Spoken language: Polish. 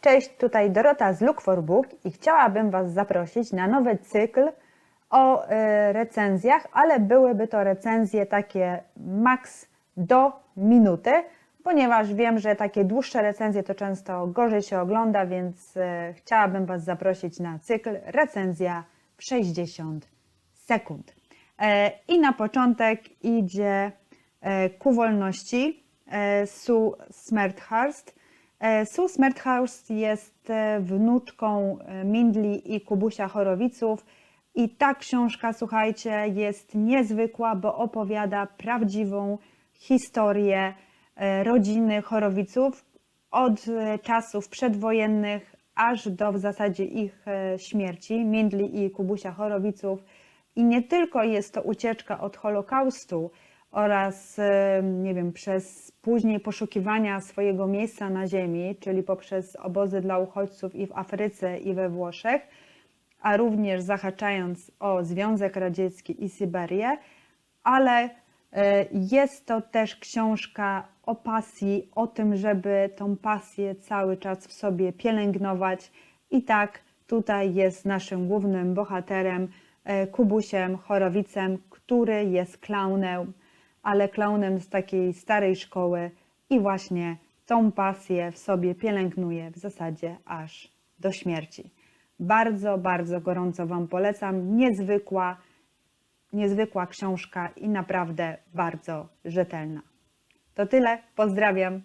Cześć, tutaj Dorota z Look for Book i chciałabym Was zaprosić na nowy cykl o e, recenzjach, ale byłyby to recenzje takie max do minuty, ponieważ wiem, że takie dłuższe recenzje to często gorzej się ogląda, więc e, chciałabym Was zaprosić na cykl recenzja w 60 sekund. E, I na początek idzie e, ku wolności e, Sue Smerthurst. Sue Smerthurst jest e, wnuczką e, Mindli i Kubusia Chorowiców i ta książka, słuchajcie, jest niezwykła, bo opowiada prawdziwą historię e, rodziny Chorowiców od czasów przedwojennych aż do w zasadzie ich śmierci, Mindli i Kubusia Chorowiców. I nie tylko jest to ucieczka od Holokaustu oraz, nie wiem, przez później poszukiwania swojego miejsca na ziemi, czyli poprzez obozy dla uchodźców i w Afryce, i we Włoszech, a również zahaczając o Związek Radziecki i Syberię, ale e, jest to też książka o pasji, o tym, żeby tą pasję cały czas w sobie pielęgnować. I tak tutaj jest naszym głównym bohaterem, e, Kubusiem Chorowicem, który jest klaunem, ale klaunem z takiej starej szkoły i właśnie tą pasję w sobie pielęgnuje w zasadzie aż do śmierci. Bardzo, bardzo gorąco Wam polecam. Niezwykła, niezwykła książka i naprawdę bardzo rzetelna. To tyle. Pozdrawiam.